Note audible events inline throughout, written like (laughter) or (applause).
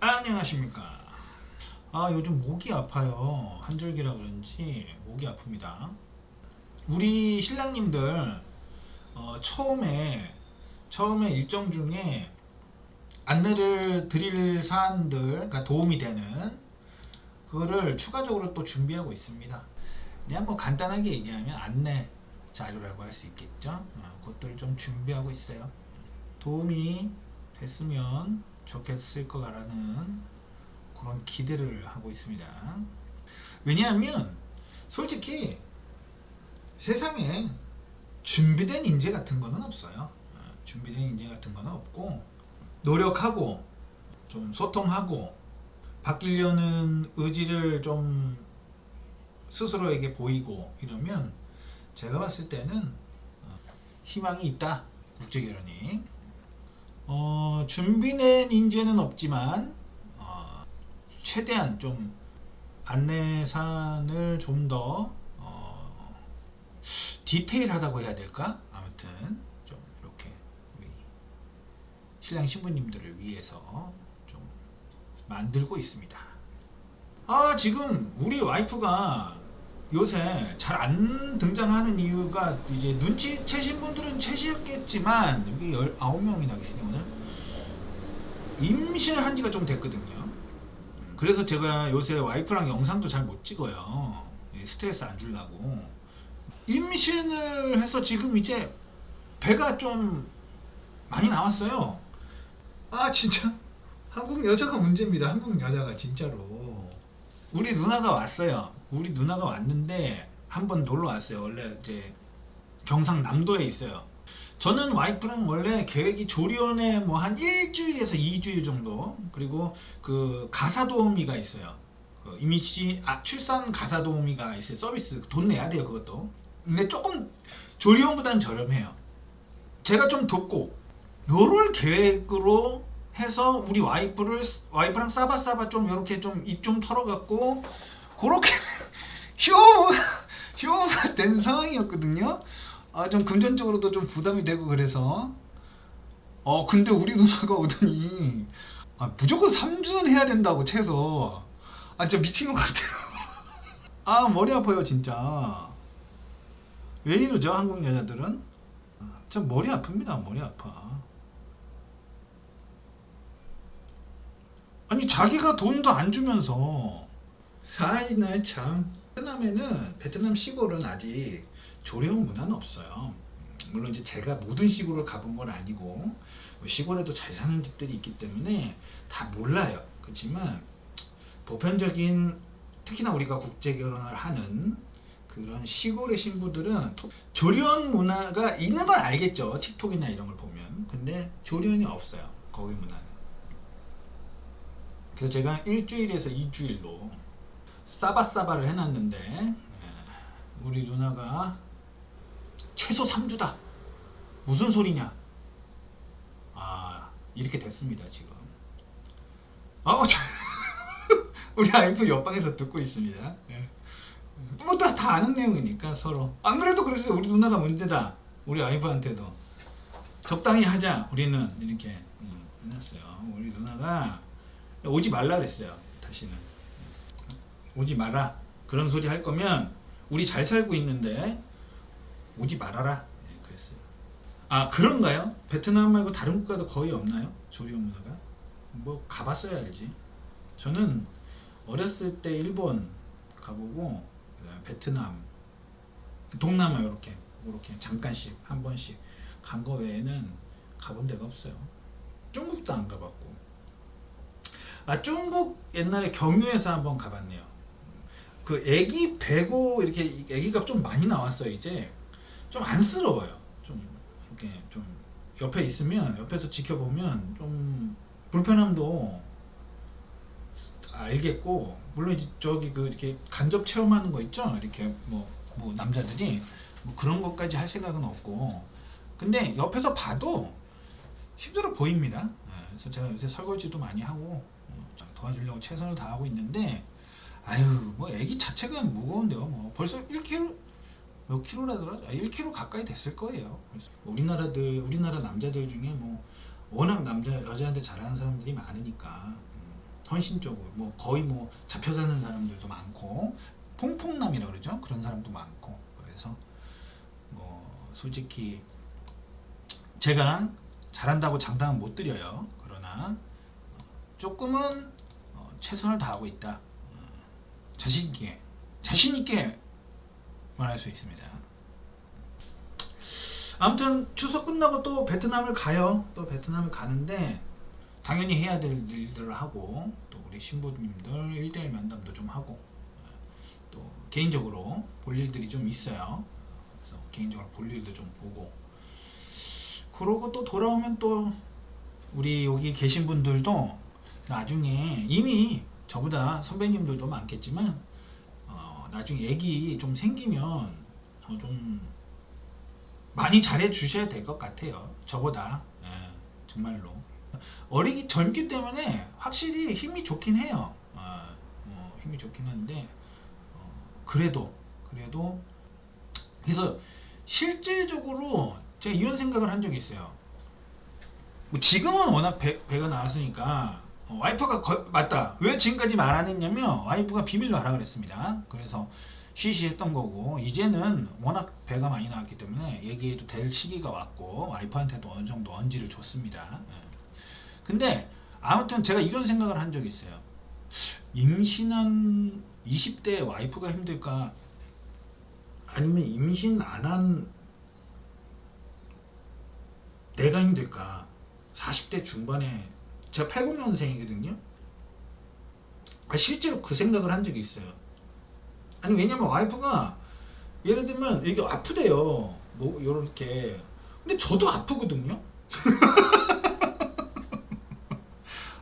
안녕하십니까. 아 요즘 목이 아파요. 한절기라 그런지 목이 아픕니다. 우리 신랑님들 어, 처음에 처음에 일정 중에 안내를 드릴 사안들, 그러니까 도움이 되는 그거를 추가적으로 또 준비하고 있습니다. 그냥 뭐 간단하게 얘기하면 안내 자료라고 할 수 있겠죠. 어, 그것들을 좀 준비하고 있어요. 도움이 됐으면 좋겠을 거라는 그런 기대를 하고 있습니다. 왜냐하면 솔직히 세상에 준비된 인재 같은 거는 없어요. 어, 준비된 인재 같은 거는 없고 노력하고 좀 소통하고 바뀌려는 의지를 좀 스스로에게 보이고 이러면 제가 봤을 때는 어, 희망이 있다 국제결혼이 어, 준비된 인재는 없지만 어, 최대한 좀 안내사안을 좀더 어, 디테일하다고 해야 될까? 아무튼 좀 이렇게 우리 신랑 신부님들을 위해서 좀 만들고 있습니다. 아 지금 우리 와이프가 요새 잘 안 등장하는 이유가 이제 눈치 채신 분들은 채셨겠지만 여기 19명이나 계시네 오늘 임신을 한 지가 좀 됐거든요. 그래서 제가 요새 와이프랑 영상도 잘 못 찍어요. 예, 스트레스 안 주려고. 임신을 해서 지금 이제 배가 좀 많이 나왔어요. 아 진짜? 한국 여자가 문제입니다. 한국 여자가 진짜로. 우리 누나가 왔어요. 우리 누나가 왔는데 한 번 놀러 왔어요. 원래 이제 경상남도에 있어요. 저는 와이프랑 원래 계획이 조리원에 뭐 한 일주일에서 2주일 정도 그리고 그 가사 도우미가 있어요. 그 이미지 아, 출산 가사 도우미가 있어요. 서비스 돈 내야 돼요 그것도. 근데 조금 조리원보다는 저렴해요. 제가 좀 돕고 요럴 계획으로 해서 우리 와이프를 와이프랑 싸바싸바 좀 이렇게 좀 입 좀 털어갖고 그렇게 휴 휴가 된 상황이었거든요. 아 좀 금전적으로도 좀 부담이 되고 그래서 어 근데 우리 누나가 오더니 아, 무조건 3주는 해야 된다고 최소 아 진짜 미친 것 같아요. (laughs) 아 머리 아파요 진짜. 왜 이러죠 한국 여자들은? 아, 진짜 머리 아픕니다 머리 아파. 아니 자기가 돈도 안 주면서 아이 나 참 베트남에는 베트남 시골은 아직 조리원 문화는 없어요. 물론 이제 제가 모든 시골을 가본 건 아니고 뭐 시골에도 잘 사는 집들이 있기 때문에 다 몰라요. 그렇지만 보편적인 특히나 우리가 국제 결혼을 하는 그런 시골의 신부들은 조리원 문화가 있는 건 알겠죠. 틱톡이나 이런 걸 보면. 근데 조리원이 없어요. 거기 문화는. 그래서 제가 일주일에서 2주일로 싸바싸바를 해놨는데 예, 우리 누나가 최소 3주다. 무슨 소리냐? 아 이렇게 됐습니다 지금. 아우 참. (laughs) 우리 아이프 옆방에서 듣고 있습니다. 예. 뭐다 다 아는 내용이니까 서로. 안 그래도 그랬어요 우리 누나가 문제다. 우리 아이프한테도. 적당히 하자 우리는. 이렇게 음, 해놨어요. 우리 누나가 오지 말라 그랬어요 다시는 오지 마라. 그런 소리 할 거면 우리 잘 살고 있는데 오지 말아라. 네, 그랬어요. 아 그런가요? 베트남 말고 다른 국가도 거의 없나요? 조리원 문화가? 뭐 가봤어야 알지. 저는 어렸을 때 일본 가보고 베트남, 동남아 이렇게 이렇게 잠깐씩 한 번씩 간 거 외에는 가본 데가 없어요. 중국도 안 가봤고. 아 중국 옛날에 경유에서 한번 가봤네요. 그 애기 배고 이렇게 애기가 좀 많이 나왔어요 이제. 좀 안쓰러워요. 좀 이렇게 좀 옆에 있으면 옆에서 지켜보면 좀 불편함도 알겠고 물론 저기 그 이렇게 간접 체험하는 거 있죠? 이렇게 뭐, 뭐 남자들이 뭐 그런 것까지 할 생각은 없고. 근데 옆에서 봐도 힘들어 보입니다. 예, 그래서 제가 요새 설거지도 많이 하고 어, 도와주려고 최선을 다하고 있는데 아유 뭐 애기 자체가 무거운데요 뭐. 벌써 1kg 몇 킬로라더라 아, 1kg 가까이 됐을 거예요. 우리나라들 우리나라 남자들 중에 뭐 워낙 남자 여자한테 잘하는 사람들이 많으니까 음, 헌신적으로 뭐 거의 뭐 잡혀 사는 사람들도 많고 퐁퐁남이라 그러죠? 그런 사람도 많고. 그래서 뭐 솔직히 제가 잘한다고 장담은 못 드려요. 그러나 조금은 어, 최선을 다하고 있다. 어, 자신 있게 자신 있게 말할 수 있습니다. 아무튼 추석 끝나고 또 베트남을 가요. 또 베트남을 가는데 당연히 해야 될 일들을 하고 또 우리 신부님들 1대1 면담도 좀 하고 또 개인적으로 볼 일들이 좀 있어요. 그래서 개인적으로 볼 일도 좀 보고 그러고 또 돌아오면 또 우리 여기 계신 분들도 나중에 이미 저보다 선배님들도 많겠지만 어, 나중에 애기 좀 생기면 어, 좀 많이 잘해 주셔야 될 것 같아요. 저보다 예, 정말로 어리기 젊기 때문에 확실히 힘이 좋긴 해요. 어, 어, 힘이 좋긴 한데 어, 그래도 그래도 그래서 실질적으로 제가 이런 생각을 한 적이 있어요. 뭐 지금은 워낙 배, 배가 나왔으니까 어, 와이프가 거- 맞다. 왜 지금까지 말 안 했냐면 와이프가 비밀로 하라 그랬습니다. 그래서 쉬쉬했던 거고 이제는 워낙 배가 많이 나왔기 때문에 얘기해도 될 시기가 왔고 와이프한테도 어느 정도 언지를 줬습니다. 예. 근데 아무튼 제가 이런 생각을 한 적이 있어요. 임신한 20대 와이프가 힘들까? 아니면 임신 안 한 내가 힘들까? 40대 중반에 제가 89년생이거든요. 아, 실제로 그 생각을 한 적이 있어요. 아니 왜냐면 와이프가 예를 들면 이게 아프대요. 뭐 요렇게. 근데 저도 아프거든요. (laughs)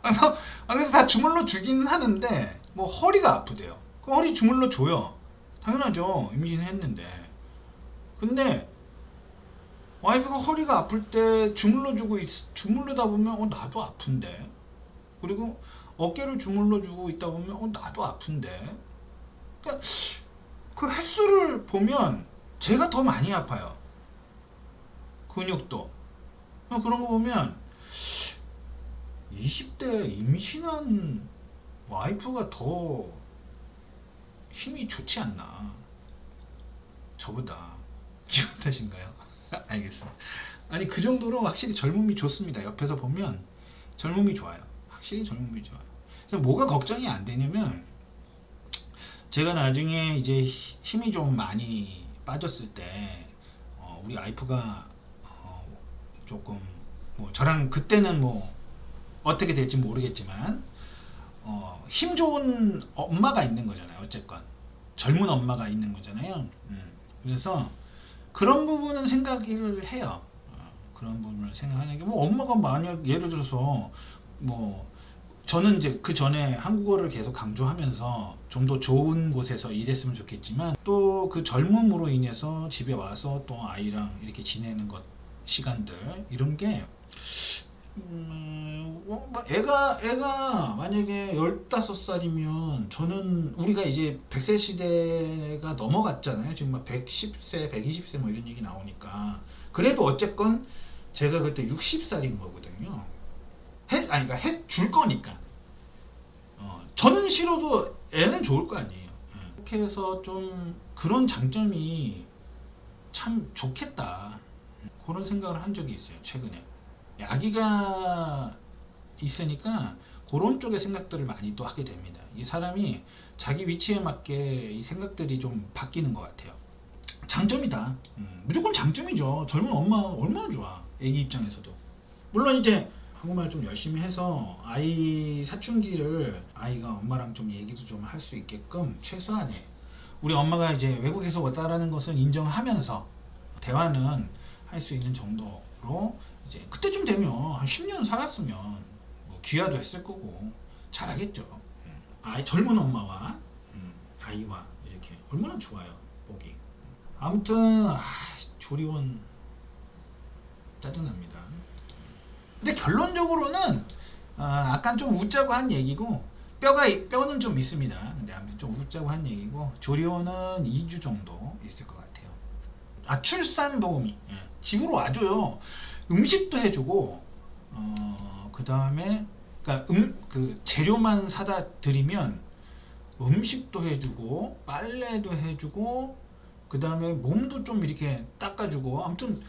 아, 그래서, 아, 그래서 다 주물러 주기는 하는데 뭐 허리가 아프대요. 그 허리 주물러 줘요. 당연하죠. 임신했는데. 근데 와이프가 허리가 아플 때 주물러 주고 있, 주물르다 보면 어 나도 아픈데. 그리고 어깨를 주물러 주고 있다 보면 어 나도 아픈데. 그러니까 그 횟수를 보면 제가 더 많이 아파요. 근육도. 어, 그런 거 보면 20대 임신한 와이프가 더 힘이 좋지 않나. 저보다. (laughs) 기분 탓인가요? (laughs) 알겠습니다. 아니 그 정도로 확실히 젊음이 좋습니다. 옆에서 보면 젊음이 좋아요. 확실히 젊음이 좋아요. 그래서 뭐가 걱정이 안 되냐면 제가 나중에 이제 히- 힘이 좀 많이 빠졌을 때 어, 우리 와이프가 어, 조금 뭐 저랑 그때는 뭐 어떻게 될지 모르겠지만 어, 힘 좋은 엄마가 있는 거잖아요. 어쨌건 젊은 엄마가 있는 거잖아요. 음. 그래서 그런 부분은 생각을 해요. 어, 그런 부분을 생각하는 게 뭐 엄마가 만약 예를 들어서 뭐 저는 이제 그 전에 한국어를 계속 강조하면서 좀 더 좋은 곳에서 일했으면 좋겠지만 또 그 젊음으로 인해서 집에 와서 또 아이랑 이렇게 지내는 것 시간들 이런 게 음, 어, 뭐 애가 애가 만약에 15살이면 저는 우리가 이제 100세 시대가 넘어갔잖아요. 지금 막 110세, 120세 뭐 이런 얘기 나오니까 그래도 어쨌건 제가 그때 60살인 거거든요. 해 아니 그러니까 해 줄 거니까. 어, 저는 싫어도 애는 좋을 거 아니에요. 예. 그렇게 해서 좀 그런 장점이 참 좋겠다. 그런 생각을 한 적이 있어요. 최근에. 아기가 있으니까 그런 쪽의 생각들을 많이 또 하게 됩니다. 이 사람이 자기 위치에 맞게 이 생각들이 좀 바뀌는 것 같아요. 장점이다. 음, 무조건 장점이죠. 젊은 엄마 얼마나 좋아. 애기 입장에서도. 물론 이제 한국말 좀 열심히 해서 아이 사춘기를 아이가 엄마랑 좀 얘기도 좀 할 수 있게끔 최소한의 우리 엄마가 이제 외국에서 왔다라는 것을 인정하면서 대화는 할 수 있는 정도로 이제 그때쯤 되면 한 10년 살았으면 뭐 귀화도 했을 거고 잘하겠죠. 음. 아이 젊은 엄마와 음, 아이와 이렇게 얼마나 좋아요 보기. 아무튼 아, 조리원 짜증납니다. 근데 결론적으로는 어, 약간 좀 웃자고 한 얘기고 뼈가 뼈는 좀 있습니다. 근데 좀 웃자고 한 얘기고 조리원은 2주 정도 있을 것 같아요. 아 출산 보험이 예, 집으로 와줘요. 음식도 해주고 어, 그 다음에 그러니까 음 그 재료만 사다 드리면 음식도 해주고 빨래도 해주고 그 다음에 몸도 좀 이렇게 닦아주고 아무튼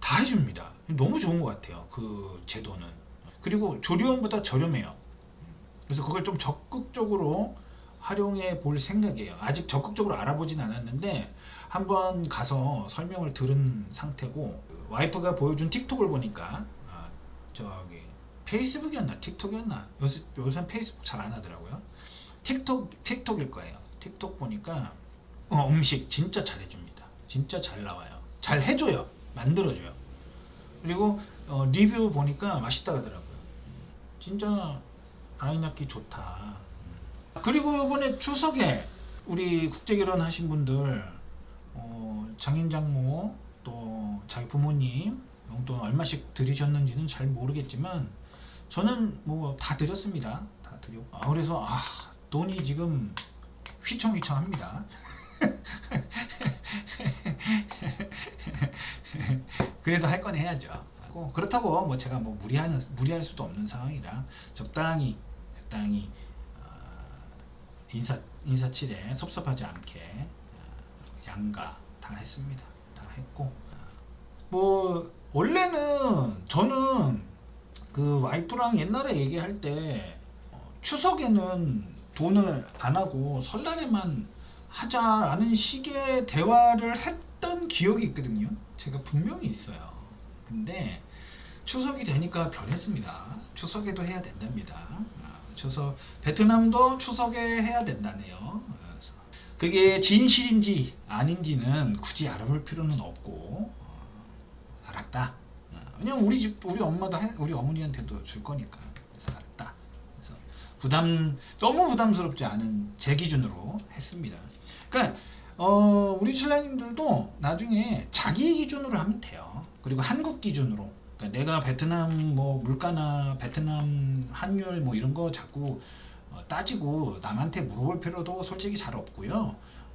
다 해줍니다. 너무 좋은 것 같아요. 그 제도는 그리고 조리원보다 저렴해요. 그래서 그걸 좀 적극적으로 활용해 볼 생각이에요. 아직 적극적으로 알아보진 않았는데 한번 가서 설명을 들은 상태고 와이프가 보여준 틱톡을 보니까 아, 저기 페이스북이었나 틱톡이었나 요새 요새 페이스북 잘 안 하더라고요. 틱톡 틱톡일 거예요. 틱톡 보니까 어, 음식 진짜 잘해줍니다. 진짜 잘 나와요. 잘 해줘요. 만들어줘요. 그리고 어, 리뷰 보니까 맛있다 하더라고요. 진짜 아이 낳기 좋다. 그리고 이번에 추석에 우리 국제결혼 하신 분들 어, 장인 장모 또 자기 부모님 용돈 얼마씩 드리셨는지는 잘 모르겠지만 저는 뭐 다 드렸습니다. 다 드렸고 아, 그래서 아 돈이 지금 휘청휘청합니다. (laughs) 그래도 할 건 해야죠. 그렇다고 뭐 제가 뭐 무리하는 무리할 수도 없는 상황이라 적당히 적당히 어, 인사 인사치레 섭섭하지 않게 어, 양가 다 했습니다. 다 했고 뭐 원래는 저는 그 와이프랑 옛날에 얘기할 때 어, 추석에는 돈을 안 하고 설날에만 하자라는 식의 대화를 했던 기억이 있거든요. 제가 분명히 있어요. 근데 추석이 되니까 변했습니다. 추석에도 해야 된답니다. 아, 추석 베트남도 추석에 해야 된다네요. 그게 진실인지 아닌지는 굳이 알아볼 필요는 없고 어, 알았다. 어, 왜냐면 우리 집 우리 엄마도 해- 우리 어머니한테도 줄 거니까 그래서 알았다. 그래서 부담 너무 부담스럽지 않은 제 기준으로 했습니다. 그러니까 어, 우리 신랑님들도 나중에 자기 기준으로 하면 돼요. 그리고 한국 기준으로. 그러니까 내가 베트남 뭐 물가나 베트남 환율 뭐 이런 거 자꾸 어, 따지고 남한테 물어볼 필요도 솔직히 잘 없고요.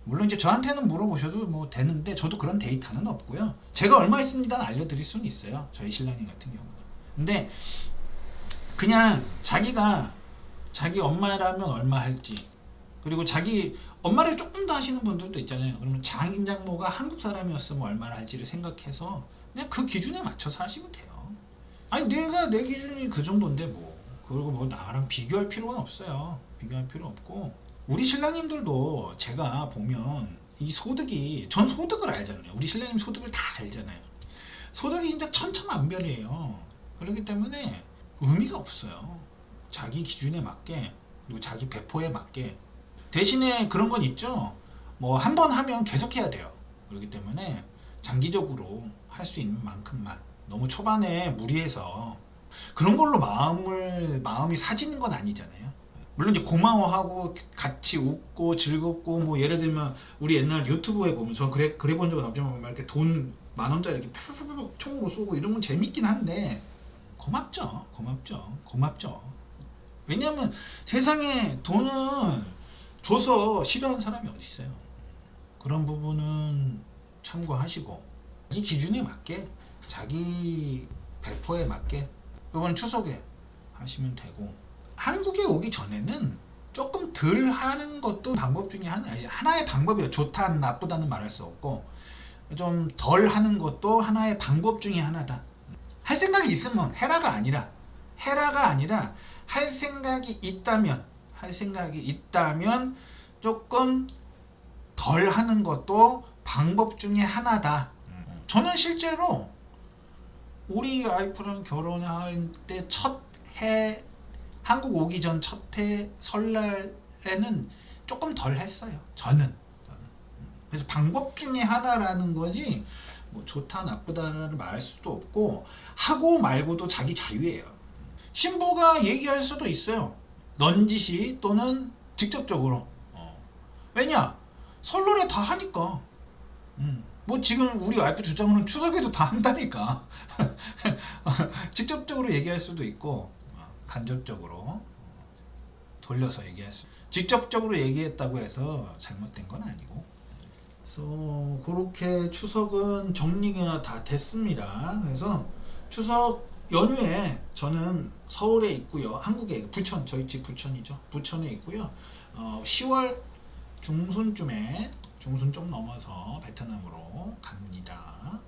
물론 이제 저한테는 물어보셔도 뭐 되는데 저도 그런 데이터는 없고요. 제가 얼마 있습니다 알려드릴 수는 있어요. 저희 신랑님 같은 경우는. 근데 그냥 자기가 자기 엄마라면 얼마 할지 그리고 자기 엄마를 조금 더 하시는 분들도 있잖아요. 그러면 장인 장모가 한국 사람이었으면 얼마나 할지를 생각해서 그냥 그 기준에 맞춰서 하시면 돼요. 아니 내가 내 기준이 그 정도인데 뭐 그리고 뭐 나랑 비교할 필요는 없어요. 비교할 필요 없고 우리 신랑님들도 제가 보면 이 소득이 전 소득을 알잖아요. 우리 신랑님 소득을 다 알잖아요. 소득이 진짜 천차만별이에요. 그렇기 때문에 의미가 없어요. 자기 기준에 맞게 그리고 자기 배포에 맞게 대신에 그런 건 있죠. 뭐 한 번 하면 계속 해야 돼요. 그렇기 때문에 장기적으로 할 수 있는 만큼만 너무 초반에 무리해서 그런 걸로 마음을 마음이 사지는 건 아니잖아요. 물론 이제 고마워하고 같이 웃고 즐겁고 뭐 예를 들면 우리 옛날 유튜브에 보면 저 그래 그래 본 적은 없지만 막 이렇게 돈 만 원짜리 이렇게 팍팍팍 총으로 쏘고 이런 건 재밌긴 한데 고맙죠, 고맙죠, 고맙죠. 왜냐하면 세상에 돈은 줘서 싫어하는 사람이 어디 있어요. 그런 부분은 참고하시고 이 기준에 맞게 자기 배포에 맞게 이번 추석에 하시면 되고 한국에 오기 전에는 조금 덜 하는 것도 방법 중에 하나 하나의 방법이에요. 좋다 나쁘다는 말할 수 없고 좀 덜 하는 것도 하나의 방법 중에 하나다. 할 생각이 있으면 해라가 아니라 해라가 아니라 할 생각이 있다면 할 생각이 있다면 조금 덜 하는 것도 방법 중에 하나다. 저는 실제로 우리 와이프랑 결혼할 때 첫 해 한국 오기 전 첫 해 설날에는 조금 덜 했어요. 저는. 저는. 그래서 방법 중에 하나라는 거지 뭐 좋다 나쁘다를 말할 수도 없고 하고 말고도 자기 자유예요. 신부가 얘기할 수도 있어요. 넌지시 또는 직접적으로. 어. 왜냐? 설날에 다 하니까. 음. 뭐 지금 우리 와이프 주장으로는 추석에도 다 한다니까. (laughs) 직접적으로 얘기할 수도 있고 어, 간접적으로 어, 돌려서 얘기할 수. 직접적으로 얘기했다고 해서 잘못된 건 아니고. 그래서 그렇게 추석은 정리가 다 됐습니다. 그래서 추석 연휴에 저는 서울에 있고요. 한국에 부천 저희 집 부천이죠. 부천에 있고요. 어, 10월 중순쯤에 중순 좀 넘어서 베트남으로 갑니다.